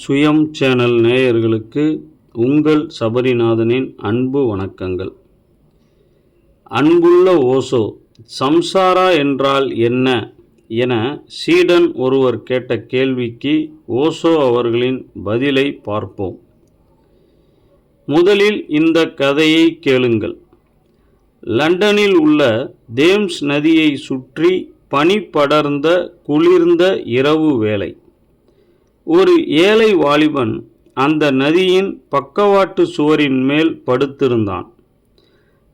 சுயம் சேனல் நேயர்களுக்கு உங்கள் சபரிநாதனின் அன்பு வணக்கங்கள். அன்புள்ள ஓசோ சம்சாரா என்றால் என்ன? என சீடன் ஒருவர் கேட்ட கேள்விக்கு ஓசோ அவர்களின் பதிலை பார்ப்போம். முதலில் இந்த கதையை கேளுங்கள். லண்டனில் உள்ள தேம்ஸ் நதியை சுற்றி பனி படர்ந்த குளிர்ந்த இரவு வேலை ஒரு ஏழை வாலிபன் அந்த நதியின் பக்கவாட்டு சுவரின் மேல் படுத்திருந்தான்.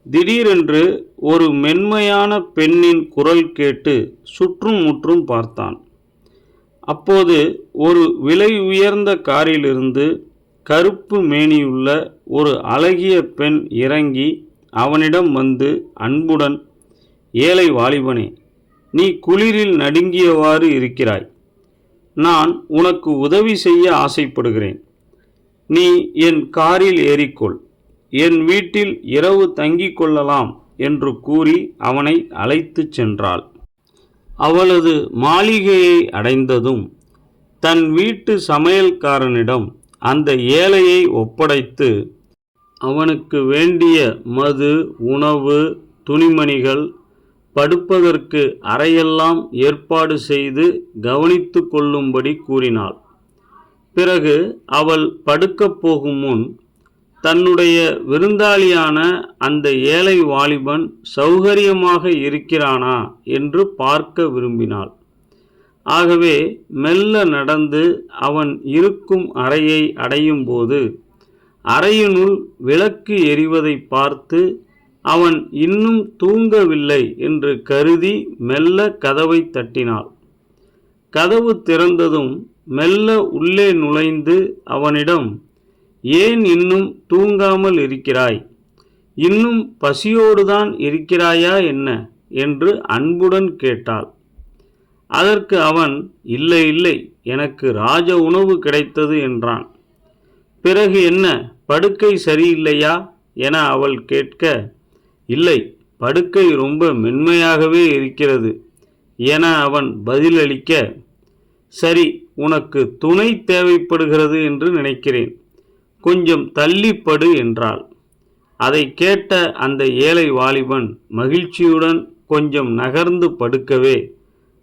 திடீரென்று ஒரு மென்மையான பெண்ணின் குரல் கேட்டு சுற்றும் முற்றும் பார்த்தான். அப்போது ஒரு விலை உயர்ந்த காரிலிருந்து கருப்பு மேனியுள்ள ஒரு அழகிய பெண் இறங்கி அவனிடம் வந்து அன்புடன் ஏழை வாலிபனே நீ குளிரில் நடுங்கியவாறு இருக்கிறாய். நான் உனக்கு உதவி செய்ய ஆசைப்படுகிறேன். நீ என் காரில் ஏறிக்கொள். என் வீட்டில் இரவு தங்கிக் கொள்ளலாம் என்று கூறி அவனை அழைத்துச் சென்றாள். அவளது மாளிகையை அடைந்ததும் தன் வீட்டு சமையல்காரனிடம் அந்த ஏழையை ஒப்படைத்து அவனுக்கு வேண்டிய மது உணவு துணிமணிகள் படுப்பதற்கு அறையெல்லாம் ஏற்பாடு செய்து கவனித்து கொள்ளும்படி கூறினாள். பிறகு அவள் படுக்கப் போகும் முன் தன்னுடைய விருந்தாளியான அந்த ஏழை வாலிபன் சௌகரியமாக இருக்கிறானா என்று பார்க்க விரும்பினாள். ஆகவே மெல்ல நடந்து அவன் இருக்கும் அறையை அடையும் போது அறையினுள் விளக்கு எரிவதை பார்த்து அவன் இன்னும் தூங்கவில்லை என்று கருதி மெல்ல கதவை தட்டினாள். கதவு திறந்ததும் மெல்ல உள்ளே நுழைந்து அவனிடம் ஏன் இன்னும் தூங்காமல் இருக்கிறாய்? இன்னும் பசியோடுதான் இருக்கிறாயா என்ன? என்று அன்புடன் கேட்டாள். அதற்கு அவன் இல்லை இல்லை எனக்கு ராஜ உணவு கிடைத்தது என்றான். பிறகு என்ன? படுக்கை சரியில்லையா? என அவள் கேட்க இல்லை படுக்கை ரொம்ப மென்மையாகவே இருக்கிறது. என அவன் பதிலளிக்க சரி உனக்கு துணை தேவைப்படுகிறது என்று நினைக்கிறேன். கொஞ்சம் தள்ளிப்படு என்றாள். அதை கேட்ட அந்த ஏழை வாலிபன் மகிழ்ச்சியுடன் கொஞ்சம் நகர்ந்து படுக்கவே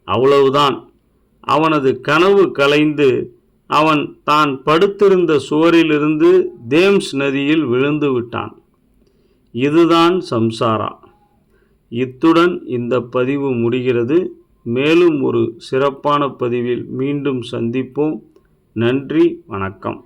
அவ்வளவுதான். அவனது கனவு கலைந்து அவன் தான் படுத்திருந்த சுவரிலிருந்து தேம்ஸ் நதியில் விழுந்து விட்டான். இதுதான் சம்சாரா. இத்துடன் இந்த பதிவு முடிகிறது. மேலும் ஒரு சிறப்பான பதிவில் மீண்டும் சந்திப்போம். நன்றி வணக்கம்.